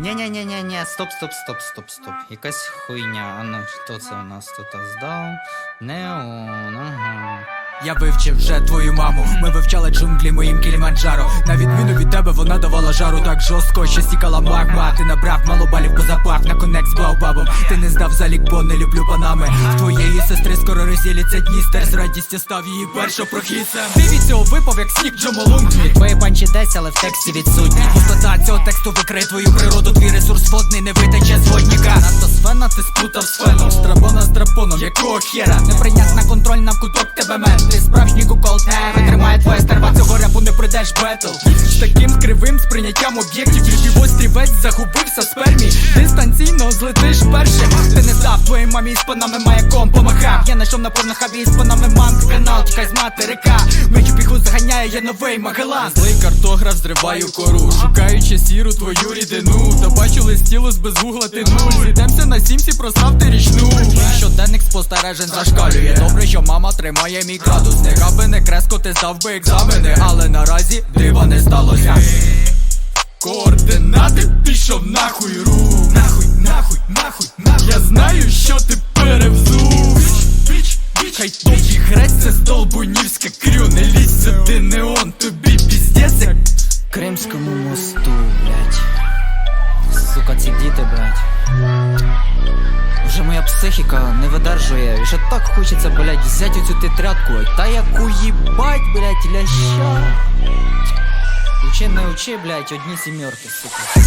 Ні-ні-ні-ні-ні-ні, стоп, стоп, стоп, стоп, стоп. Якась хуйня. А ну, хто це у нас тут здав? Неон, ага. Я вивчив вже твою маму. Ми вивчали джунглі моїм кіліманджаро. На відміну від тебе, вона давала жару так жорстко, що стікала магма. Ти набрав мало балів, бо запав на конект з баобабом. Ти не здав залік, бо не люблю панами. Твоєї сестри скоро розділяться Дністер. З радістю став її першопрохідцем. Ти від випав, як сніг Джомолунгмі. Твої панчі десь, але в тексті відсутні. Пустота цього тексту викриє твою природу. Твій ресурс водний не витече з водніка. Надто сфена, ти сплутав з феном. Страбона з драпоном, якого хера? Неприйнятна контроль на куток тебе мен. Ти справжній кукол, витримає твоя стерва. Цього репу не пройдеш бетл. З таким кривим сприйняттям об'єктів. Любівой стрівець загубився в спермі. Дистанційно злетиш першим. Ти не став твоїй мамі з панами маяком помахав. Я знайшов на порнохабі з панами манк канал. Тікай з материка. Мечу піху заганяє, я новий Магелан. Злий картограф зриваю кору. Шукаючи сіру твою рідину. Та бачу листіло з без гугла ти нуль. Зійдемося на сімсі, проставте річну. Мій спостережень зашкалює. Добре, що мама тримає мій градус. Не би не креско, ти здав би екзамени. Але наразі дива не сталося. Координати пішов нахуй рух Нахуй, нахуй, нахуй, нахуй Я знаю, що ти перевзув Біч, біч, Хай тобі грець це столбунівська крю Не лізь сюди, неон, тобі як Кримському мосту, блять. Сука, ці діти, блять. Вже моя психіка не видержує. Вже так хочеться, блять, взяти оцю тетрадку. Та яку їбать, блять, ляща. Учи не учи, блять, одні сімерки, сука.